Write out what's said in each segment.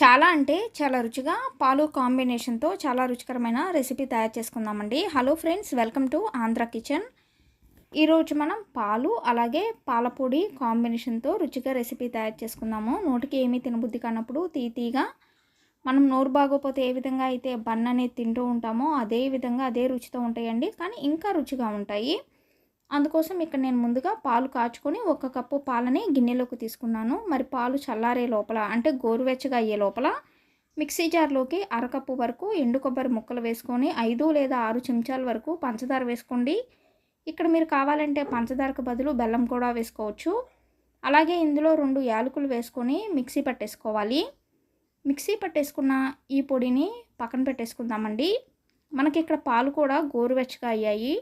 చాలా అంటే చాలా రుచిగా పాలు కాంబినేషన్తో చాలా రుచికరమైన రెసిపీ తయారు చేసుకుందామండి. Hello friends welcome to Andhra kitchen ఈరోజు మనం పాలు అలాగే పాలపొడి కాంబినేషన్తో రుచిగా రెసిపీ తయారు చేసుకుందాము. నోటికి ఏమీ తినబుద్ధి కానప్పుడు తీతీగా మనం నోరు బాగోపోతే ఏ విధంగా అయితే బన్ అనేది తింటూ ఉంటామో అదే విధంగా అదే రుచితో ఉంటాయండి. కానీ ఇంకా రుచిగా ఉంటాయి. అందుకోసం ఇక్కడ నేను ముందుగా పాలు కాచుకొని ఒక కప్పు పాలని గిన్నెలోకి తీసుకున్నాను. మరి పాలు చల్లారే లోపల అంటే గోరువెచ్చగా అయ్యే లోపల మిక్సీ జార్లోకి అరకప్పు వరకు ఎండు కొబ్బరి ముక్కలు వేసుకొని ఐదు లేదా ఆరు చెంచాల వరకు పంచదార వేసుకోండి. ఇక్కడ మీరు కావాలంటే పంచదారకు బదులు బెల్లం కూడా వేసుకోవచ్చు. అలాగే ఇందులో రెండు యాలకులు వేసుకొని మిక్సీ పట్టేసుకోవాలి. మిక్సీ పట్టేసుకున్న ఈ పొడిని పక్కన పెట్టేసుకుందామండి. మనకి ఇక్కడ పాలు కూడా గోరువెచ్చగా అయ్యాయి.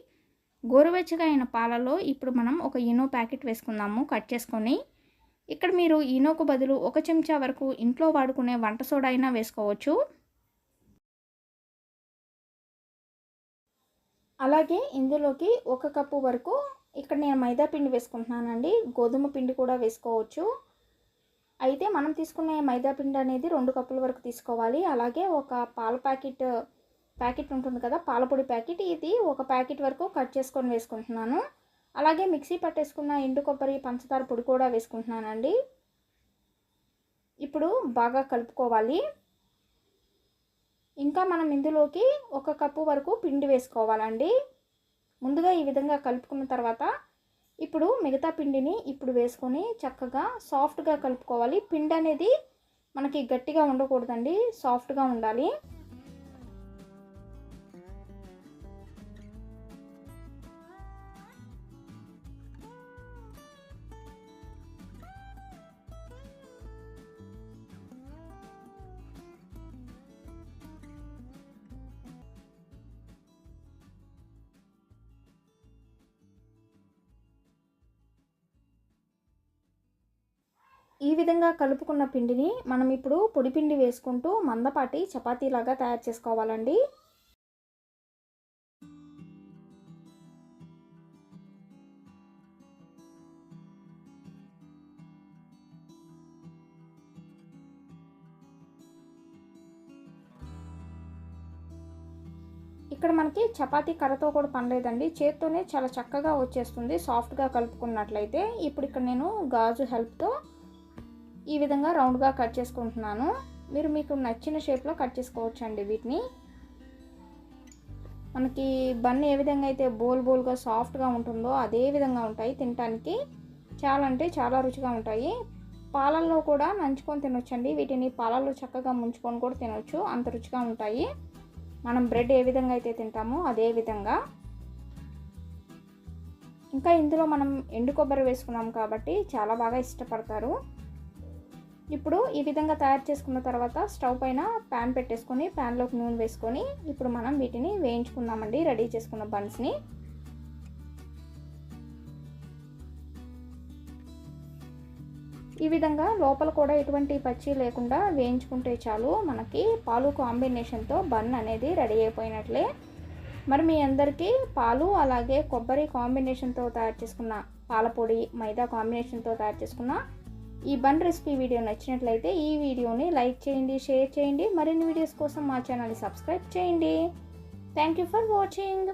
గోరువెచ్చగా అయిన పాలలో ఇప్పుడు మనం ఒక ఇనో ప్యాకెట్ వేసుకుందాము కట్ చేసుకొని. ఇక్కడ మీరు ఈనోకు బదులు ఒక చెంచా వరకు ఇంట్లో వాడుకునే వంట సోడా అయినా వేసుకోవచ్చు. అలాగే ఇందులోకి ఒక కప్పు వరకు ఇక్కడ నేను మైదా పిండి వేసుకుంటున్నానండి గోధుమ పిండి కూడా వేసుకోవచ్చు. అయితే మనం తీసుకునే మైదా పిండి అనేది రెండు కప్పుల వరకు తీసుకోవాలి. అలాగే ఒక పాల ప్యాకెట్ ప్యాకెట్ ఉంటుంది కదా పాలపొడి ప్యాకెట్. ఇది ఒక ప్యాకెట్ వరకు కట్ చేసుకొని వేసుకుంటున్నాను. అలాగే మిక్సీ పట్టేసుకున్న ఎండు కొబ్బరి పంచదార పొడి కూడా వేసుకుంటున్నానండి. ఇప్పుడు బాగా కలుపుకోవాలి. ఇంకా మనం ఇందులోకి ఒక కప్పు వరకు పిండి వేసుకోవాలండి. ముందుగా ఈ విధంగా కలుపుకున్న తర్వాత ఇప్పుడు మిగతా పిండిని ఇప్పుడు వేసుకొని చక్కగా సాఫ్ట్గా కలుపుకోవాలి. పిండి అనేది మనకి గట్టిగా ఉండకూడదండి సాఫ్ట్గా ఉండాలి. ఈ విధంగా కలుపుకున్న పిండిని మనం ఇప్పుడు పొడి పిండి వేసుకుంటూ మందపాటి చపాతీలాగా తయారు చేసుకోవాలండి. ఇక్కడ మనకి చపాతీ కర్రతో కూడా పనిలేదండి. చేత్తోనే చాలా చక్కగా వచ్చేస్తుంది సాఫ్ట్గా కలుపుకున్నట్లయితే. ఇప్పుడు ఇక్కడ నేను గాజు హెల్ప్తో ఈ విధంగా రౌండ్గా కట్ చేసుకుంటున్నాను. మీరు మీకు నచ్చిన షేప్లో కట్ చేసుకోవచ్చు అండి వీటిని. మనకి బన్ ఏ విధంగా అయితే బోల్ బోల్గా సాఫ్ట్గా ఉంటుందో అదే విధంగా ఉంటాయి తినటానికి. చాలా అంటే చాలా రుచిగా ఉంటాయి. పాలల్లో కూడా నంచుకొని తినొచ్చండి. వీటిని పాలల్లో చక్కగా ముంచుకొని కూడా తినొచ్చు. అంత రుచిగా ఉంటాయి. మనం బ్రెడ్ ఏ విధంగా అయితే తింటామో అదే విధంగా. ఇంకా ఇందులో మనం ఎండు కొబ్బరి వేసుకున్నాం కాబట్టి చాలా బాగా ఇష్టపడతారు. ఇప్పుడు ఈ విధంగా తయారు చేసుకున్న తర్వాత స్టవ్ పైన ప్యాన్ పెట్టేసుకొని ప్యాన్లోకి నూనె వేసుకొని ఇప్పుడు మనం వీటిని వేయించుకుందామండి రెడీ చేసుకున్న బన్స్ని. ఈ విధంగా లోపల కూడా ఎటువంటి పచ్చి లేకుండా వేయించుకుంటే చాలు మనకి పాలు కాంబినేషన్తో బన్ అనేది రెడీ అయిపోయినట్లే. మరి మీ అందరికీ పాలు అలాగే కొబ్బరి కాంబినేషన్తో తయారు చేసుకున్న పాలపొడి మైదా కాంబినేషన్తో తయారు చేసుకున్న ఈ బన్ రెసిపీ వీడియో నచ్చినట్లయితే ఈ వీడియోని లైక్ చేయండి షేర్ చేయండి. మరిన్ని వీడియోస్ కోసం మా ఛానల్ని సబ్స్క్రైబ్ చేయండి. Thank you for watching